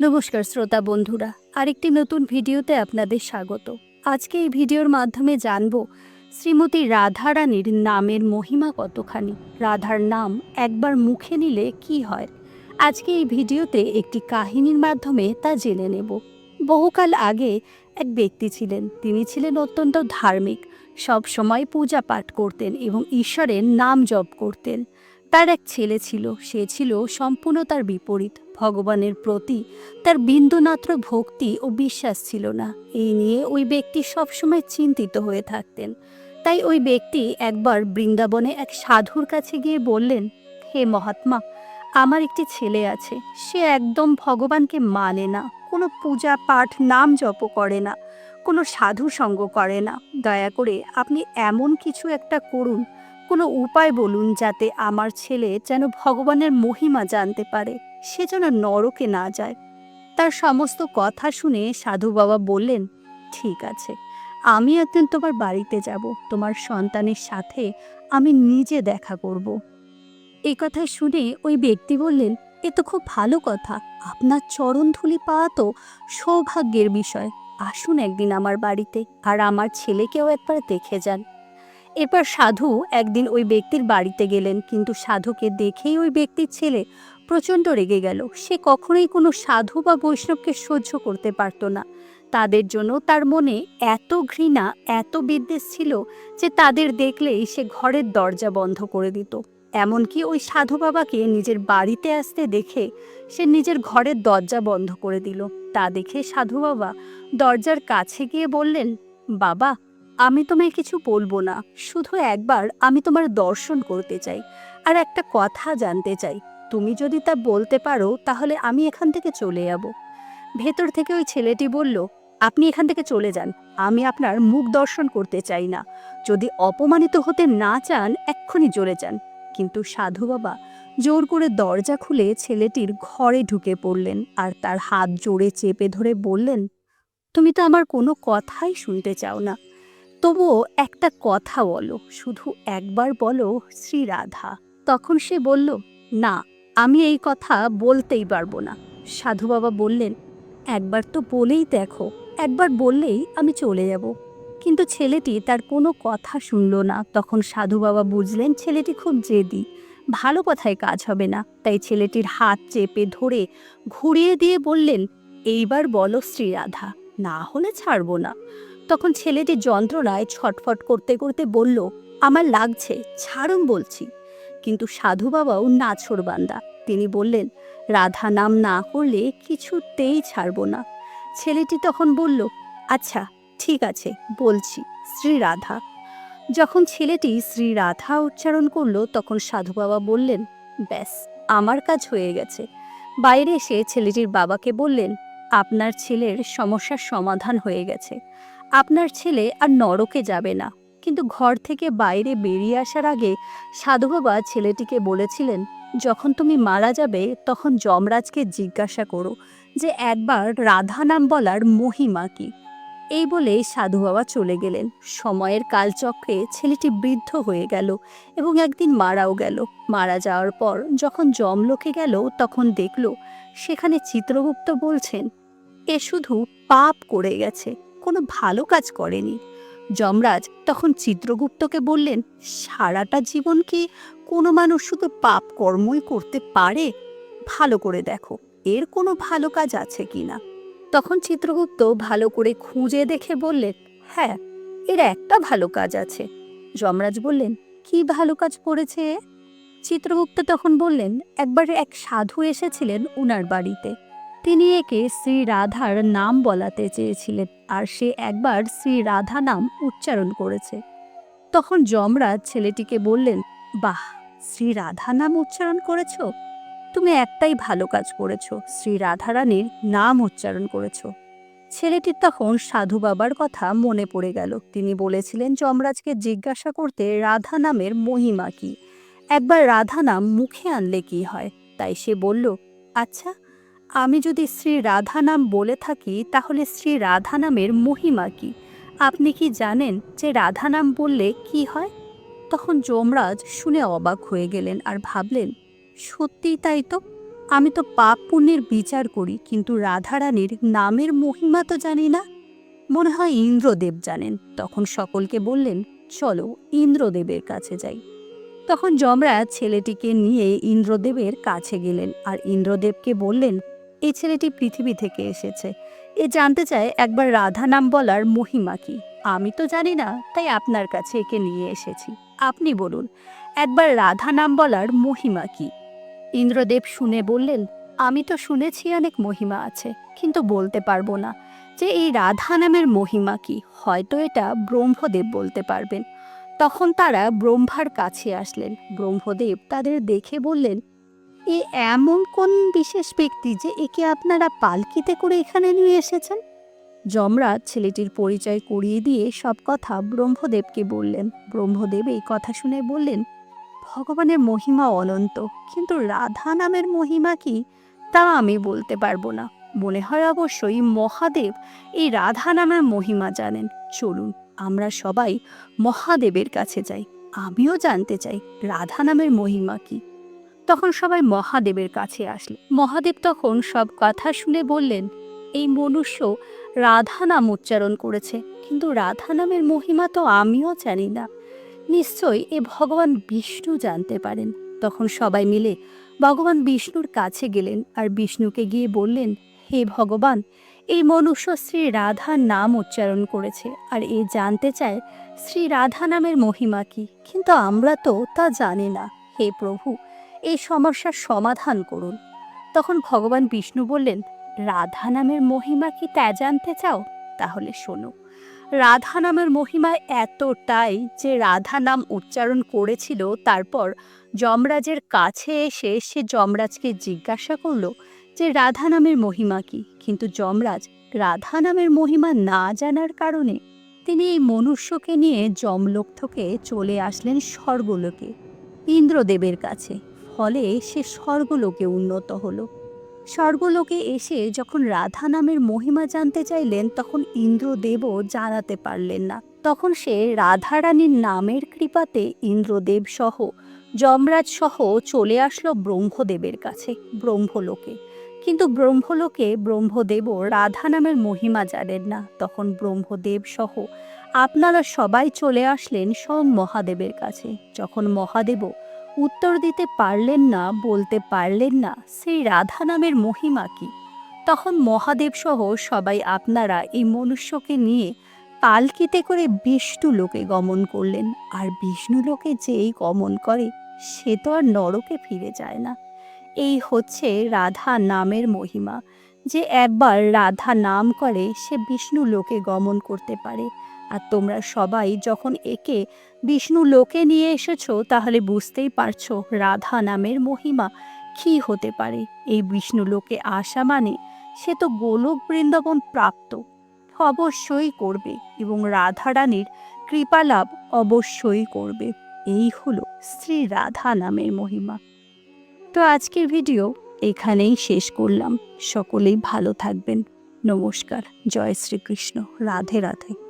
নমস্কার শ্রোতা বন্ধুরা, আরেকটি নতুন ভিডিওতে আপনাদের স্বাগত। আজকে এই ভিডিওর মাধ্যমে জানব, শ্রীমতী রাধারানীর নামের মহিমা কতখানি? রাধার নাম একবার মুখে নিলে কি হয়? আজকে এই ভিডিওতে একটি কাহিনীর মাধ্যমে তা জেনে নেব। বহুকাল আগে এক ব্যক্তি ছিলেন, তিনি ছিলেন অত্যন্ত ধার্মিক সব সময় পূজা পাঠ করতেন এবং ঈশ্বরের নাম জপ করতেন। তার এক ছেলে ছিল। সে ছিল সম্পূর্ণ তার বিপরীত। ভগবানের প্রতি তার বিন্দুমাত্র ভক্তি ও বিশ্বাস ছিল না। এই নিয়ে ওই ব্যক্তি সবসময় চিন্তিত হয়ে থাকতেন। তাই ওই ব্যক্তি একবার বৃন্দাবনে এক সাধুর কাছে গিয়ে বললেন, হে মহাত্মা, আমার একটি ছেলে আছে। সে একদম ভগবানকে মানে না। কোনো পূজা পাঠ, নাম জপ করে না। কোনো সাধু সঙ্গ করে না। দয়া করে আপনি এমন কিছু একটা করুন কোনো উপায় বলুন যাতে আমার ছেলে যেন ভগবানের মহিমা জানতে পারে, সে যেন নরকে না যায়। তার সমস্ত কথা শুনে সাধু বাবা বললেন, ঠিক আছে, আমি একদিন তোমার বাড়িতে যাব। তোমার সন্তানের সাথে আমি নিজে দেখা করব। এই কথা শুনে ওই ব্যক্তি বললেন, এ তো খুব ভালো কথা। আপনার চরণধুলি পাওয়া তো সৌভাগ্যের বিষয়। আসুন একদিন আমার বাড়িতে, আর আমার ছেলেকেও একবার দেখে যান। এরপর সাধু একদিন ওই ব্যক্তির বাড়িতে গেলেন, কিন্তু সাধুকে দেখেই ওই ব্যক্তির ছেলে প্রচণ্ড রেগে গেল। সে কখনোই কোনো সাধু বা বৈষ্ণবকে সহ্য করতে পারত না। তাদের জন্য তার মনে এত ঘৃণা, এত বিদ্বেষ ছিল যে তাদের দেখলেই সে ঘরের দরজা বন্ধ করে দিত। এমনকি ওই সাধু বাবাকে নিজের বাড়িতে আসতে দেখে সে নিজের ঘরের দরজা বন্ধ করে দিল। তা দেখে সাধু বাবা দরজার কাছে গিয়ে বললেন, বাবা আমি তোমায় কিছু বলব না, শুধু একবার আমি তোমার দর্শন করতে চাই। আর একটা কথা জানতে চাই, তুমি যদি তা বলতে পারো, তাহলে আমি এখান থেকে চলে যাব। ভেতর থেকে ওই ছেলেটি বলল, আপনি এখান থেকে চলে যান, আমি আপনার মুখ দর্শন করতে চাই না। যদি অপমানিত হতে না চান, এক্ষুনি চলে যান। কিন্তু সাধু বাবা জোর করে দরজা খুলে ছেলেটির ঘরে ঢুকে পড়লেন আর তার হাত জোরে চেপে ধরে বললেন, তুমি তো আমার কোনো কথাই শুনতে চাও না। তবুও একটা কথা বলো, শুধু একবার বলো, শ্রী রাধা। তখন সে বলল, না, আমি এই কথা বলতেই পারব না। সাধু বাবা বললেন, একবার তো বলেই দেখো, একবার বললেই আমি চলে যাব। কিন্তু ছেলেটি তার কোনো কথা শুনল না। তখন সাধু বাবা বুঝলেন, ছেলেটি খুব জেদি, ভালো কথায় কাজ হবে না। তাই ছেলেটির হাত চেপে ধরে ঘুরিয়ে দিয়ে বললেন, এইবার বলো শ্রী রাধা, না হলে ছাড়বো না। তখন ছেলেটি যন্ত্রণায় ছটফট করতে করতে বলল, আমার লাগছে, ছাড়ুন বলছি। কিন্তু সাধু বাবাও নাছর বান্দা। তিনি বললেন, রাধা নাম না করলে কিছুতেই ছাড়ব না। ছেলেটি তখন বলল আচ্ছা ঠিক আছে, বলছি, শ্রী রাধা। যখন ছেলেটি শ্রী রাধা উচ্চারণ করল, তখন সাধু বাবা বললেন, ব্যাস, আমার কাজ হয়ে গেছে। বাইরে এসে ছেলেটির বাবাকে বললেন, আপনার ছেলের সমস্যার সমাধান হয়ে গেছে। আপনার ছেলে আর নরকে যাবে না। কিন্তু ঘর থেকে বাইরে বেরিয়ে আসার আগে সাধু বাবা ছেলেটিকে বলেছিলেন, যখন তুমি মারা যাবে, তখন যমরাজকে জিজ্ঞাসা করো যে একবার রাধা নাম বলার মহিমা কি? এই বলে সাধু বাবা চলে গেলেন। সময়ের কালচক্রে ছেলেটি বৃদ্ধ হয়ে গেল এবং একদিন মারাও গেল। মারা যাওয়ার পর যখন যমলোকে গেল, তখন দেখল, সেখানে চিত্রগুপ্ত বলছেন, এ শুধু পাপ করে গেছে। কোনো ভালো কাজ করেনি। যমরাজ তখন চিত্রগুপ্তকে বললেন, সারাটা জীবন কি কোনো মানুষ শুধু পাপ কর্মই করতে পারে? ভালো করে দেখো, এর কোনো ভালো কাজ আছে কি না? তখন চিত্রগুপ্ত ভালো করে খুঁজে দেখে বললেন হ্যাঁ এর একটা ভালো কাজ আছে। যমরাজ বললেন, কি ভালো কাজ করেছে? এ?" চিত্রগুপ্ত তখন বললেন, একবার এক সাধু এসেছিলেন উনার বাড়িতে। তিনি একে শ্রী রাধার নাম বলাতে চেয়েছিলেন আর সে একবার শ্রী রাধা নাম উচ্চারণ করেছে। তখন যমরাজ ছেলেটিকে বললেন, বাহ, শ্রী রাধা নাম উচ্চারণ করেছ? তুমি একটাই ভালো কাজ করেছ, শ্রী রাধারানীর নাম উচ্চারণ করেছ। ছেলেটির তখন সাধু বাবার কথা মনে পড়ে গেল। তিনি বলেছিলেন, যমরাজকে জিজ্ঞাসা করতে রাধা নামের মহিমা কি? একবার রাধা নাম মুখে আনলে কি হয়? তাই সে বলল আচ্ছা আমি যদি শ্রী রাধা নাম বলে থাকি, তাহলে শ্রী রাধা নামের মহিমা কি? আপনি কি জানেন যে রাধা নাম বললে কি হয়? তখন যমরাজ শুনে অবাক হয়ে গেলেন আর ভাবলেন, সত্যিই তাই তো? আমি তো পাপ পুণ্যের বিচার করি, কিন্তু রাধারানীর নামের মহিমা তো জানি না। মনে হয় ইন্দ্রদেব জানেন। তখন সকলকে বললেন, চলো ইন্দ্রদেবের কাছে যাই। তখন যমরাজ ছেলেটিকে নিয়ে ইন্দ্রদেবের কাছে গেলেন আর ইন্দ্রদেবকে বললেন এই ছেলেটি পৃথিবী থেকে এসেছে। এ জানতে চায় একবার রাধা নাম বলার মহিমা কি। আমি তো জানি না, তাই আপনার কাছে একে নিয়ে এসেছি। আপনি বলুন, একবার রাধা নাম বলার মহিমা কি? ইন্দ্রদেব শুনে বললেন, আমি তো শুনেছি অনেক মহিমা আছে, কিন্তু বলতে পারব না। যে এই রাধা নামের মহিমা কি, হয়তো এটা ব্রহ্মদেব বলতে পারবেন। তখন তারা ব্রহ্মার কাছে আসলেন। ব্রহ্মদেব তাদের দেখে বললেন এ এমন কোন বিশেষ ব্যক্তি যে একে আপনারা পালকিতে করে এখানে নিয়ে এসেছেন? যমরাজ ছেলেটির পরিচয় করিয়ে দিয়ে সব কথা ব্রহ্মদেবকে বললেন। ব্রহ্মদেব এই কথা শুনে বললেন, ভগবানের মহিমা অনন্ত, কিন্তু রাধা নামের মহিমা কি? তা আমি বলতে পারব না। মনে হয় অবশ্যই মহাদেব এই রাধা নামের মহিমা জানেন। চলুন, আমরা সবাই মহাদেবের কাছে যাই। আমিও জানতে চাই রাধা নামের মহিমা কি? তখন সবাই মহাদেবের কাছে আসলে। মহাদেব তখন সব কথা শুনে বললেন, এই মনুষ্য রাধা নাম উচ্চারণ করেছে, কিন্তু রাধা নামের মহিমা তো আমিও জানি না। নিশ্চয়ই এ ভগবান বিষ্ণু জানতে পারেন। তখন সবাই মিলে ভগবান বিষ্ণুর কাছে গেলেন আর বিষ্ণুকে গিয়ে বললেন, হে ভগবান, এই মনুষ্য শ্রী রাধার নাম উচ্চারণ করেছে আর এ জানতে চায় শ্রী রাধা নামের মহিমা কি। কিন্তু আমরা তো তা জানি না। হে প্রভু এই সমস্যার সমাধান করুন। তখন ভগবান বিষ্ণু বললেন, রাধা নামের মহিমা কি তা জানতে চাও? তাহলে শোনো। রাধা নামের মহিমা এতটাই যে রাধা নাম উচ্চারণ করেছিল, তারপর যমরাজের কাছে এসে সে যমরাজকে জিজ্ঞাসা করল যে, রাধা নামের মহিমা কি? কিন্তু যমরাজ, রাধা নামের মহিমা না জানার কারণে? তিনি এই মনুষ্যকে নিয়ে যমলোক থেকে চলে আসলেন স্বর্গলোকে, ইন্দ্রদেবের কাছে। ফলে সে স্বর্গলোকে উন্নত হলো। স্বর্গলোকে এসে যখন রাধা নামের মহিমা জানতে চাইলেন, তখন ইন্দ্রদেবও জানাতে পারলেন না। তখন সে রাধারানীর নামের কৃপাতে ইন্দ্রদেব সহ যমরাজ সহ চলে আসলো ব্রহ্মদেবের কাছে, ব্রহ্মলোকে। কিন্তু ব্রহ্মলোকে ব্রহ্মদেবও রাধা নামের মহিমা জানেন না। তখন ব্রহ্মদেব সহ আপনারা সবাই চলে আসলেন স্বয়ং মহাদেবের কাছে। যখন মহাদেবও উত্তর দিতে পারলেন না, বলতে পারলেন না, সেই রাধা নামের মহিমা কি? তখন মহাদেব সহ সবাই আপনারা এই মনুষ্যকে নিয়ে পালকিতে করে বিষ্ণু লোকে গমন করলেন। আর বিষ্ণু লোকে যেই গমন করে, সে তো আর নরকে ফিরে যায় না। এই হচ্ছে রাধা নামের মহিমা। যে একবার রাধা নাম করে, সে বিষ্ণু লোকে গমন করতে পারে। আর তোমরা সবাই যখন একে বিষ্ণু লোকে নিয়ে এসেছ, তাহলে বুঝতেই পারছ রাধা নামের মহিমা কি হতে পারে। এই বিষ্ণু লোকে আসা মানে সে তো গোলক বৃন্দাবন প্রাপ্ত, অবশ্যই করবে এবং রাধারানীর কৃপালাভ অবশ্যই করবে। এই হলো শ্রী রাধা নামের মহিমা। তো আজকের ভিডিও এখানেই শেষ করলাম। সকলেই ভালো থাকবেন। নমস্কার। জয় শ্রীকৃষ্ণ। রাধে রাধে।